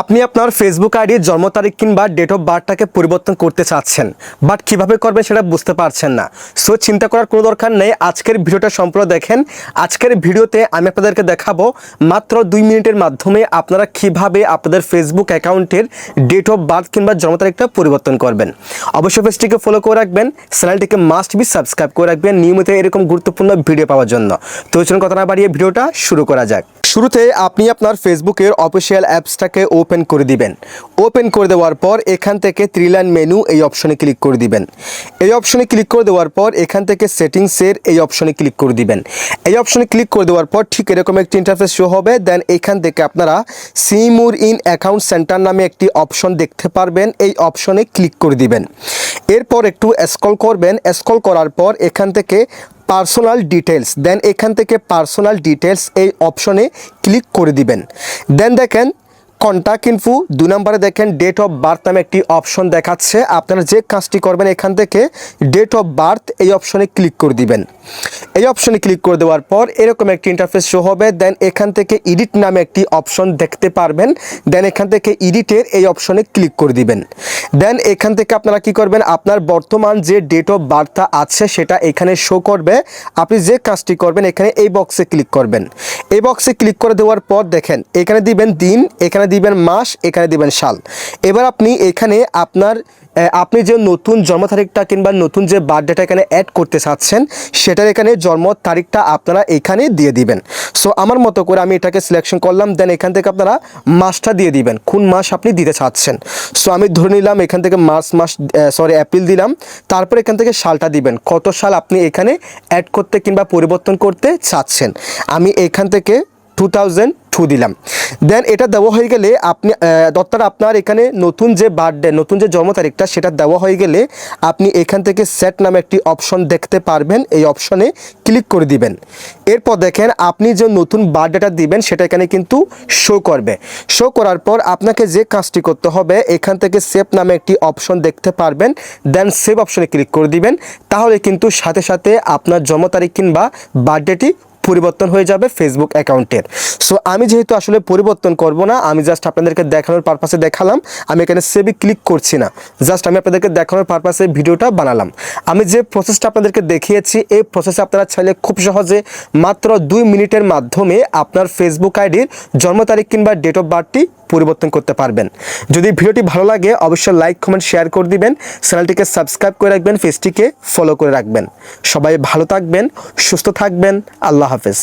আপনি আপনার ফেসবুক আইডির জন্ম তারিখ কিংবা ডেট অফ বার্থটাকে পরিবর্তন করতে চাচ্ছেন বাট কীভাবে করবেন সেটা বুঝতে পারছেন না। সো চিন্তা করার কোনো দরকার নেই। আজকের ভিডিওটা সম্পূর্ণ দেখেন। আজকের ভিডিওতে আমি আপনাদেরকে দেখাবো মাত্র দুই মিনিটের মাধ্যমে আপনারা কীভাবে আপনাদের ফেসবুক অ্যাকাউন্টের ডেট অফ বার্থ কিংবা জন্ম তারিখটা পরিবর্তন করবেন। অবশ্যই পেজটিকে ফলো করে রাখবেন। চ্যানেলটিকে মাস্ট বি সাবস্ক্রাইব করে রাখবেন নিয়মিত এরকম গুরুত্বপূর্ণ ভিডিও পাওয়ার জন্য। তো চলুন কথা না বাড়িয়ে ভিডিওটা শুরু করা যাক। শুরুতে আপনি আপনার ফেসবুকের অফিসিয়াল অ্যাপসটাকে ওপেন করে দিবেন। ওপেন করে দেওয়ার পর এখান থেকে থ্রি লাইন মেনু এই অপশনে ক্লিক করে দিবেন। এই অপশনে ক্লিক করে দেওয়ার পর এখান থেকে সেটিংসের এই অপশনে ক্লিক করে দিবেন। এই অপশনে ক্লিক করে দেওয়ার পর ঠিক এরকম একটি ইন্টারফেস শো হবে। দেন এখান থেকে আপনারা সিমুর ইন অ্যাকাউন্ট সেন্টার নামে একটি অপশন দেখতে পারবেন। এই অপশনে ক্লিক করে দিবেন। এরপর একটু স্ক্রল করবেন। স্ক্রল করার পর এখান থেকে পার্সোনাল ডিটেলস দেন এখান থেকে পার্সোনাল ডিটেলস এই অপশনে ক্লিক করে দিবেন। দেন দেখেন কন্ট্যাক্ট ইনফু দু নম্বরে দেখেন ডেট অফ বার্থ নামে একটি অপশন দেখাচ্ছে। আপনারা যে কাজটি করবেন এখান থেকে ডেট অফ বার্থ এই অপশনে ক্লিক করে দিবেন। এই অপশনে ক্লিক করে দেওয়ার পর এরকম একটি ইন্টারফেস শো হবে দেন এখান থেকে এডিট নামে একটি অপশন দেখতে পারবেন দেন এখান থেকে এডিটের এই অপশনে ক্লিক করে দিবেন। দেন এখান থেকে আপনারা কি করবেন, আপনার বর্তমান যে ডেট অফ বার্থটা আছে সেটা এখানে শো করবে। আপনি যে কাজটি করবেন এখানে এই বক্সে ক্লিক করবেন। এই বক্সে ক্লিক করে দেওয়ার পর দেখেন, এখানে দিবেন দিন, এখানে দিবেন মাস, এখানে দিবেন সাল। এবার আপনি এখানে আপনার আপনি যে নতুন জন্ম তারিখটা কিংবা নতুন যে বার্থডেটা এখানে অ্যাড করতে চাচ্ছেন, সেটার এখানে জন্ম তারিখটা আপনারা এখানে দিয়ে দিবেন। সো আমার মতো করে আমি এটাকে সিলেকশন করলাম দেন এখান থেকে আপনারা মাসটা দিয়ে দিবেন। কোন মাস আপনি দিতে চাচ্ছেন? সো আমি ধরে নিলাম এখান থেকে মার্চ মাস সরি এপ্রিল দিলাম। তারপর এখান থেকে সালটা দিবেন। কত সাল আপনি এখানে অ্যাড করতে কিংবা পরিবর্তন করতে চাচ্ছেন? আমি এখান থেকে টু থাউজেন্ড টু দিলাম। দেন এটা দেওয়া হয়ে গেলে আপনি দত্তার আপনার এখানে নতুন যে বার্থডে নতুন যে জন্ম তারিখটা সেটা দেওয়া হয়ে গেলে আপনি এখান থেকে সেট নামে একটি অপশন দেখতে পারবেন। এই অপশনে ক্লিক করে দিবেন। এরপর দেখেন আপনি যে নতুন বার্থডেটা দিবেন সেটা এখানে কিন্তু শো করবে। শো করার পর আপনাকে যে কাজটি করতে হবে, এখান থেকে সেভ নামে একটি অপশন দেখতে পারবেন। দেন সেভ অপশনে ক্লিক করে দিবেন। তাহলে কিন্তু সাথে সাথে আপনার জন্ম তারিখ কিংবা বার্থডেটি পরিবর্তন হয়ে যাবে ফেসবুক অ্যাকাউন্টের সো আমি যেহেতু আসলে পরিবর্তন করব না, আমি জাস্ট আপনাদেরকে দেখানোর পারপাসে দেখালাম। আমি এখানে সেভে ক্লিক করছি না। জাস্ট আমি আপনাদেরকে দেখানোর পারপাসে ভিডিওটা বানালাম। আমি যে প্রসেসটা আপনাদেরকে দেখিয়েছি, এই প্রসেসে আপনারা চাইলে খুব সহজে মাত্র দুই মিনিটের মাধ্যমে আপনার ফেসবুক আইডির জন্ম তারিখ কিংবা ডেট অফ বার্থটি পরিবর্তন করতে পারবেন। যদি ভিডিওটি ভালো লাগে, অবশ্যই লাইক কমেন্ট শেয়ার করে দিবেন। চ্যানেলটিকে সাবস্ক্রাইব করে রাখবেন, পেজটিকে ফলো করে রাখবেন। সবাই ভালো থাকবেন, সুস্থ থাকবেন। আল্লাহ হাফেজ।